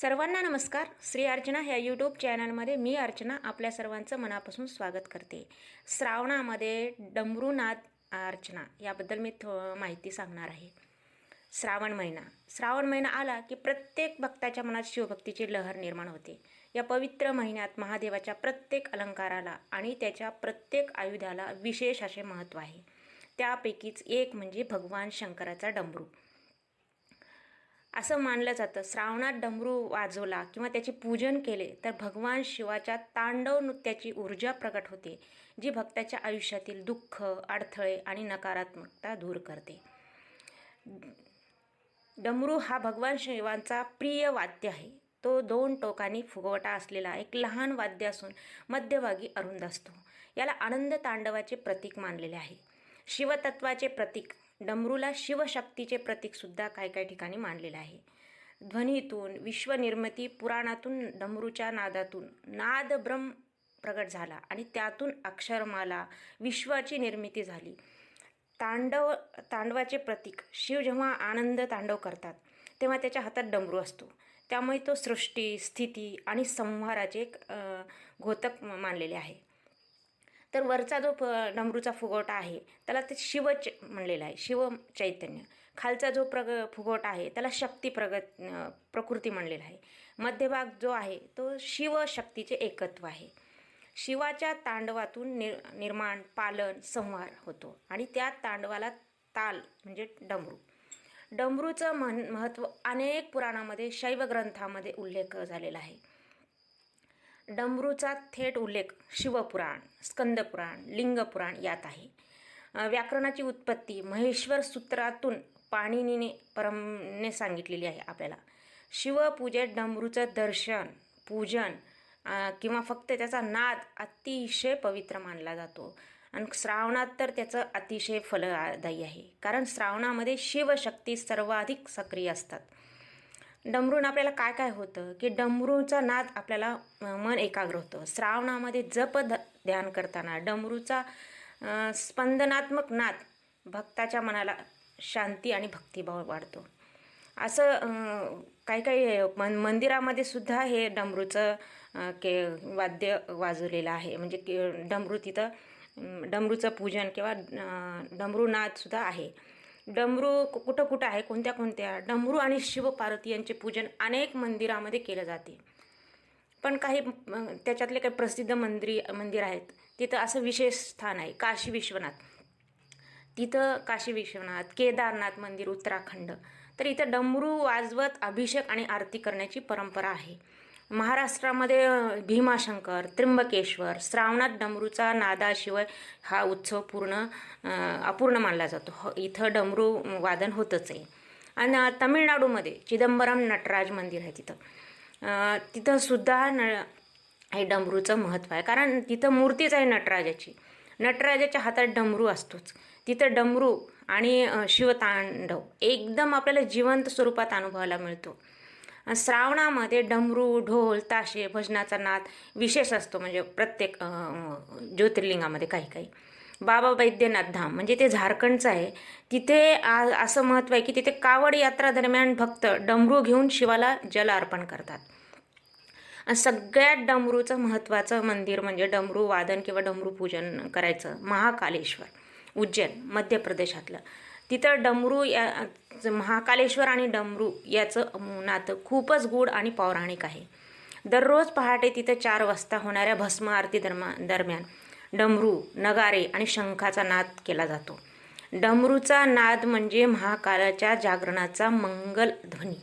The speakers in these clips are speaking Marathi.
सर्वांना नमस्कार. श्री अर्चना ह्या यूट्यूब चॅनलमध्ये मी अर्चना आपल्या सर्वांचं मनापासून स्वागत करते. श्रावणामध्ये डमरूनाथ अर्चना याबद्दल मी थो माहिती सांगणार आहे. श्रावण महिना. श्रावण महिना आला की प्रत्येक भक्ताच्या मनात शिवभक्तीची लहर निर्माण होते. या पवित्र महिन्यात महादेवाच्या प्रत्येक अलंकाराला आणि त्याच्या प्रत्येक आयुधाला विशेष असे महत्त्व आहे. त्यापैकीच एक म्हणजे भगवान शंकराचा डमरू. असं मानलं जातं. श्रावणात डमरू वाजवला किंवा त्याचे पूजन केले तर भगवान शिवाच्या तांडव नृत्याची ऊर्जा प्रकट होते जी भक्ताच्या आयुष्यातील दुःख अडथळे आणि नकारात्मकता दूर करते. डमरू हा भगवान शिवांचा प्रिय वाद्य आहे. तो दोन टोकांनी फुगवटा असलेला एक लहान वाद्य असून मध्यभागी अरुंद असतो. याला आनंद तांडवाचे प्रतीक मानलेले आहे. शिवतत्वाचे प्रतीक डमरूला शिवशक्तीचे प्रतीकसुद्धा काही काही ठिकाणी मानलेलं आहे. ध्वनीतून विश्वनिर्मिती पुराणातून डमरूच्या नादातून नाद ब्रह्म प्रगट झाला आणि त्यातून अक्षरमाला विश्वाची निर्मिती झाली. तांडव तांडवाचे प्रतीक शिव जेव्हा आनंद तांडव करतात तेव्हा त्याच्या हातात डमरू असतो. त्यामुळे तो सृष्टी स्थिती आणि संहाराचे एक घोतक मानलेले आहे. तर वरचा जो प डमरूचा फुगवटा आहे त्याला ते शिव च म्हणलेला आहे शिव चैतन्य. खालचा जो प्रग फुगवटा आहे त्याला शक्ती प्रगत प्रकृती म्हणलेला आहे. मध्यभाग जो आहे तो शिवशक्तीचे एकत्व आहे. शिवाच्या तांडवातून निर निर्माण पालन संहार होतो आणि त्या तांडवाला ताल म्हणजे डमरू. डमरूचं मन महत्त्व अनेक पुराणामध्ये शैव ग्रंथामध्ये उल्लेख झालेला आहे. डमरूचा थेट उल्लेख शिवपुराण स्कंदपुराण लिंगपुराण यात आहे. व्याकरणाची उत्पत्ती महेश्वर सूत्रातून पाणिनीने परमने सांगितलेली आहे आपल्याला. शिवपूजेत डमरूचं दर्शन पूजन किंवा फक्त त्याचा नाद अतिशय पवित्र मानला जातो. आणि श्रावणात तर त्याचं अतिशय फलदायी आहे. कारण श्रावणामध्ये शिवशक्ती सर्वाधिक सक्रिय असतात. डमरून आपल्याला काय काय होतं? की डमरूचा नाद आपल्याला मन एकाग्र होतं. श्रावणामध्ये जप ध ध्यान करताना डमरूचा स्पंदनात्मक नाद भक्ताच्या मनाला शांती आणि भक्तिभाव वाढतो. असं काही काही मन मंदिरामध्ये सुद्धा हे डमरूचं के वाद्य वाजवलेलं आहे. म्हणजे के डमरू तिथं डमरूचं पूजन किंवा डमरू नादसुद्धा आहे. डमरू कु- कुठं कुठं आहे कोणत्या कोणत्या? डमरू आणि शिवपार्वती यांचे पूजन अनेक मंदिरामध्ये केलं जाते. पण काही त्याच्यातले काही प्रसिद्ध मंदिरी मंदिर आहेत. तिथं असं विशेष स्थान आहे काशी विश्वनाथ. तिथं काशी विश्वनाथ केदारनाथ मंदिर उत्तराखंड. तर इथं डमरू वाजवत अभिषेक आणि आरती करण्याची परंपरा आहे. महाराष्ट्रामध्ये भीमाशंकर त्र्यंबकेश्वर श्रावणात डमरूचा नादाशिवाय हा उत्सव पूर्ण अपूर्ण मानला जातो. इथं डमरू वादन होतच आहे. आणि तमिळनाडूमध्ये तामिळनाडूमध्ये चिदंबरम नटराज मंदिर आहे तिथं. तिथं सुद्धा न हे डमरूचं महत्त्व आहे. कारण तिथं मूर्तीच आहे नटराजाची. नटराजाच्या हातात डमरू असतोच. तिथं डमरू आणि शिवतांडव एकदम आपल्याला जिवंत स्वरूपात अनुभवायला मिळतो. श्रावणामध्ये डमरू ढोल ताशे भजनाचा नाद विशेष असतो. म्हणजे प्रत्येक ज्योतिर्लिंगामध्ये काही काही. बाबा वैद्यनाथ धाम म्हणजे ते झारखंडचं आहे. तिथे आ असं महत्त्व आहे की तिथे कावड यात्रा दरम्यान भक्त डमरू घेऊन शिवाला जल अर्पण करतात. सगळ्यात डमरूचं महत्त्वाचं मंदिर म्हणजे डमरू वादन किंवा डमरू पूजन करायचं महाकालेश्वर उज्जैन मध्य प्रदेशातलं. तिथं डमरू या महाकालेश्वर आणि डमरू याचं नातं खूपच गूढ आणि पौराणिक आहे. दररोज पहाटे तिथं चार वाजता होणाऱ्या भस्म आरती दरमा दरम्यान डमरू नगारे आणि शंखाचा नाद केला जातो. डमरूचा नाद म्हणजे महाकालाच्या जागरणाचा मंगल ध्वनी.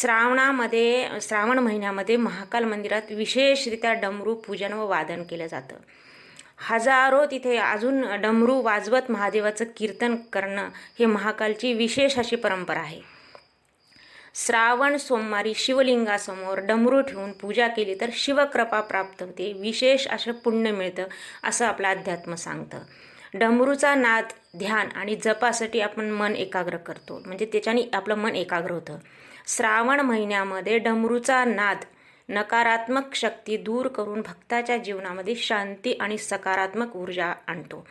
श्रावणामध्ये श्रावण महिन्यामध्ये महाकाल मंदिरात विशेषरित्या डमरू पूजन व वादन केलं जातं. हजारो तिथे अजून डमरू वाजवत महादेवाचं कीर्तन करणं हे महाकालची विशेष अशी परंपरा आहे. श्रावण सोमवारी शिवलिंगासमोर डमरू ठेवून पूजा केली तर शिवकृपा प्राप्त होते विशेष असं पुण्य मिळतं असं आपलं अध्यात्म सांगतं. डमरूचा नाद ध्यान आणि जपासाठी आपण मन एकाग्र करतो म्हणजे त्याच्याने आपलं मन एकाग्र होतं. श्रावण महिन्यामध्ये डमरूचा नाद नकारात्मक शक्ती दूर करून भक्ताच्या जीवनामध्ये शांती आणि सकारात्मक ऊर्जा आणतो.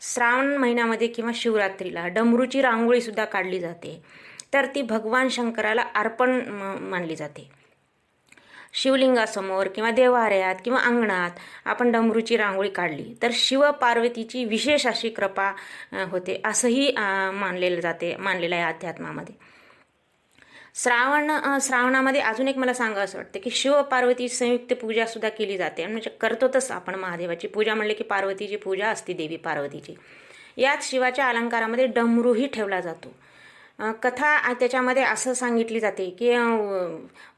श्रावण महिन्यामध्ये किंवा शिवरात्रीला डमरूची रांगोळीसुद्धा काढली जाते. तर ती भगवान शंकराला अर्पण मानली जाते. शिवलिंगासमोर किंवा देवाऱ्यात किंवा अंगणात आपण डमरूची रांगोळी काढली तर शिव पार्वतीची विशेष अशी कृपा होते असंही मानलेलं जाते मानलेलं आहे अध्यात्मामध्ये. श्रावण श्रावणामध्ये अजून एक मला सांगा असं वाटतं की शिव पार्वती संयुक्त पूजा सुद्धा केली जाते. आणि म्हणजे करतोतच आपण महादेवाची पूजा म्हणले की पार्वतीची पूजा असते देवी पार्वतीची. यात शिवाच्या अलंकारामध्ये डमरूही ठेवला जातो. कथा त्याच्यामध्ये असं सांगितली जाते की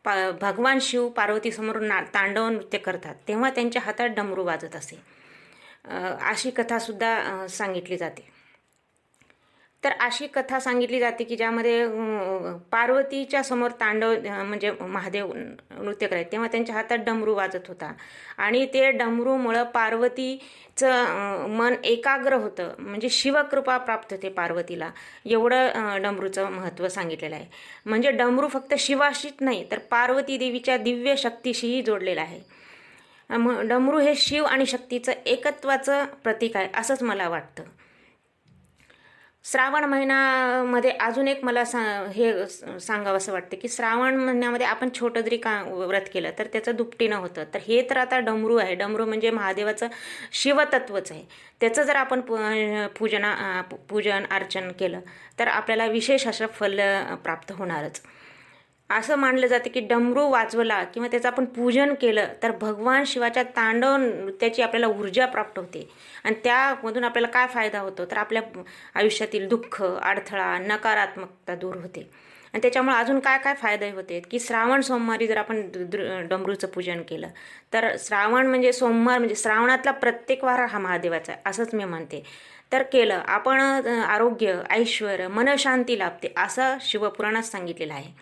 पा भगवान शिव पार्वतीसमोर ना तांडव नृत्य करतात तेव्हा त्यांच्या हातात डमरू वाजत असे. अशी कथासुद्धा सांगितली जाते. तर अशी कथा सांगितली जाते की ज्यामध्ये पार्वतीच्या समोर तांडव म्हणजे महादेव नृत्य करायचे. तेव्हा त्यांच्या हातात डमरू वाजत होता. आणि ते डमरूमुळं पार्वतीचं मन एकाग्र होतं. म्हणजे शिवकृपा प्राप्त होते पार्वतीला. एवढं डमरूचं महत्त्व सांगितलेलं आहे. म्हणजे डमरू फक्त शिवाशीच नाही तर पार्वती देवीच्या दिव्य शक्तीशीही जोडलेलं आहे. मग डमरू हे शिव आणि शक्तीचं एकत्वाचं प्रतीक आहे असंच मला वाटतं. श्रावण महिन्यामध्ये अजून एक मला सा हे सांगावं असं वाटतं की श्रावण महिन्यामध्ये आपण छोटं जरी का व्रत केलं तर त्याचं दुपटीनं होतं. तर हे तर आता डमरू आहे. डमरू म्हणजे महादेवाचं शिवतत्वच आहे. त्याचं जर आपण पूजना पूजन अर्चन केलं तर आपल्याला विशेष असं फल प्राप्त होणारच. असं मानलं जातं की डमरू वाजवला किंवा त्याचं आपण पूजन केलं तर भगवान शिवाच्या तांडव नृत्याची आपल्याला ऊर्जा प्राप्त होते. आणि त्यामधून आपल्याला काय फायदा होतो? तर आपल्या आयुष्यातील दुःख अडथळा नकारात्मकता दूर होते. आणि त्याच्यामुळे अजून काय काय फायदे होते? की श्रावण सोमवारी जर आपण डमरूचं पूजन केलं तर श्रावण म्हणजे सोमवार म्हणजे श्रावणातला प्रत्येक वार हा महादेवाचा आहे असंच मी म्हणते. तर केलं आपण आरोग्य ऐश्वर मनशांती लाभते असं शिवपुराणात सांगितलेलं आहे.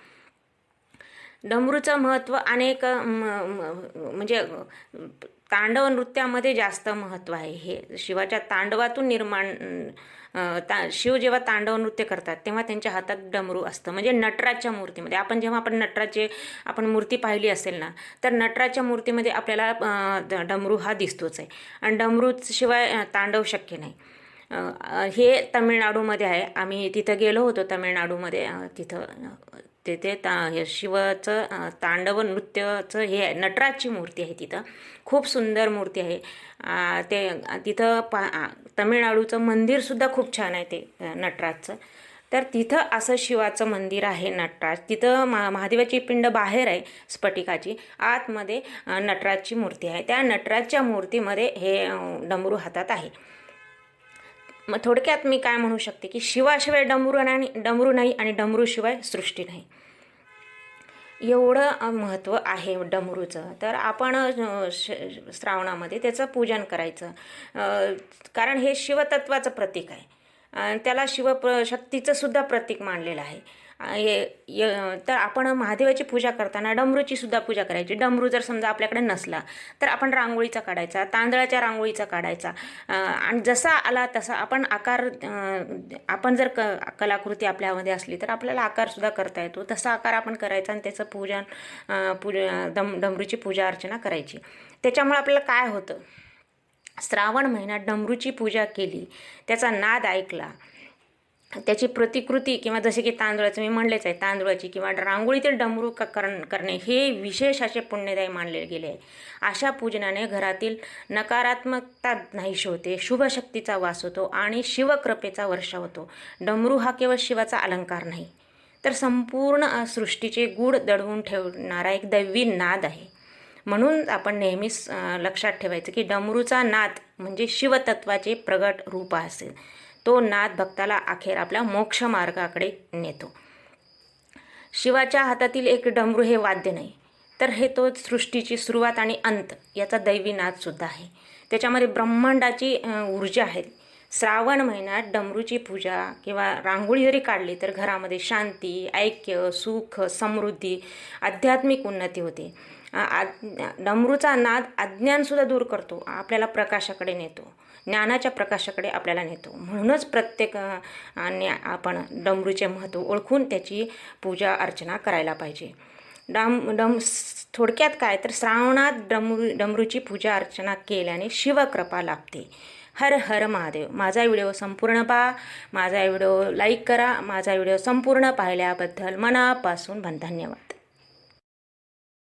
डमरूचं महत्त्व अनेक म- म्हणजे तांडव नृत्यामध्ये जास्त महत्त्व आहे. हे शिवाच्या तांडवातून निर्माण ता शिव जेव्हा तांडव नृत्य करतात तेव्हा त्यांच्या हातात डमरू असतं. म्हणजे नटराजच्या मूर्तीमध्ये. आपण जेव्हा आपण नटराजचे आपण मूर्ती पाहिली असेल ना तर नटराजच्या मूर्तीमध्ये आपल्याला डमरू हा दिसतोच आहे. आणि डमरूशिवाय तांडव शक्य नाही. हे तमिळनाडूमध्ये आहे. आम्ही तिथं गेलो होतो तमिळनाडूमध्ये तिथं तेथे ता हे शिवाचं तांडव नृत्याचं हे आहे. नटराजची मूर्ती आहे तिथं. खूप सुंदर मूर्ती आहे. ते तिथं पा तमिळनाडूचं मंदिरसुद्धा खूप छान आहे ते नटराजचं. तर तिथं असं शिवाचं मंदिर आहे नटराज. तिथं मा महादेवाची पिंड बाहेर आहे स्फटिकाची. आतमध्ये नटराजची मूर्ती आहे. त्या नटराजच्या मूर्तीमध्ये हे डमरू हातात आहे. मग थोडक्यात मी काय म्हणू शकते की शिवाशिवाय डमरू नाही डमरू नाही आणि डमरूशिवाय सृष्टी नाही. एवढं महत्त्व आहे डमरूचं. तर आपण श श्रावणामध्ये त्याचं पूजन करायचं. कारण हे शिवतत्वाचं प्रतीक आहे. आणि त्याला शिव प्र शक्तीचं सुद्धा प्रतीक मानलेलं आहे. ये- य- तर आपण महादेवाची पूजा करताना डमरूची सुद्धा पूजा करायची. डमरू जर समजा आपल्याकडे नसला तर आपण रांगोळीचा काढायचा तांदळाच्या रांगोळीचा काढायचा. आणि जसा आला तसा आपण आकार आपण जर क कलाकृती आपल्यामध्ये असली तर आपल्याला आकारसुद्धा करता येतो. तसा आकार आपण करायचा आणि त्याचं पूजन पूज डम डमरूची पूजा अर्चना करायची. त्याच्यामुळे आपल्याला काय होतं? श्रावण महिन्यात डमरूची पूजा केली त्याचा नाद ऐकला त्याची प्रतिकृती किंवा जसे की तांदूळाचं मी म्हणलेच आहे तांदूळाची किंवा रांगोळीतील डमरू क करण करणे हे विशेष असे पुण्यदायी मानले गेले आहे. अशा पूजनाने घरातील नकारात्मकता नाहीशी होते शुभशक्तीचा वास होतो आणि शिवकृपेचा वर्षा होतो. डमरू हा केवळ शिवाचा अलंकार नाही तर संपूर्ण सृष्टीचे गूढ दडवून ठेवणारा एक दैवी नाद आहे. म्हणून आपण नेहमीच लक्षात ठेवायचं की डमरूचा नाद म्हणजे शिवतत्वाचे प्रगट रूप असेल. तो नाद भक्ताला अखेर आपल्या मोक्ष मार्गाकडे नेतो. शिवाच्या हातातील एक डमरू हे वाद्य नाही तर हे तो सृष्टीची सुरुवात आणि अंत याचा दैवी नादसुद्धा आहे. त्याच्यामध्ये ब्रह्मांडाची ऊर्जा आहे. श्रावण महिन्यात डमरूची पूजा किंवा रांगोळी जरी काढली तर घरामध्ये शांती ऐक्य सुख समृद्धी आध्यात्मिक उन्नती होते. आ- डमरूचा नाद अज्ञानसुद्धा दूर करतो आपल्याला प्रकाशाकडे नेतो. ज्ञानाच्या प्रकाशाकडे आपल्याला नेतो. म्हणूनच प्रत्येक आणि आपण डमरूचे महत्त्व ओळखून त्याची पूजा अर्चना करायला पाहिजे. डम डम थोडक्यात काय तर श्रावणात डमरू डमरूची पूजा अर्चना केल्याने शिवकृपा लाभते. हर हर महादेव. माझा व्हिडिओ संपूर्ण पहा. माझा व्हिडिओ लाईक करा. माझा व्हिडिओ संपूर्ण पाहिल्याबद्दल मनापासून धन्यवाद.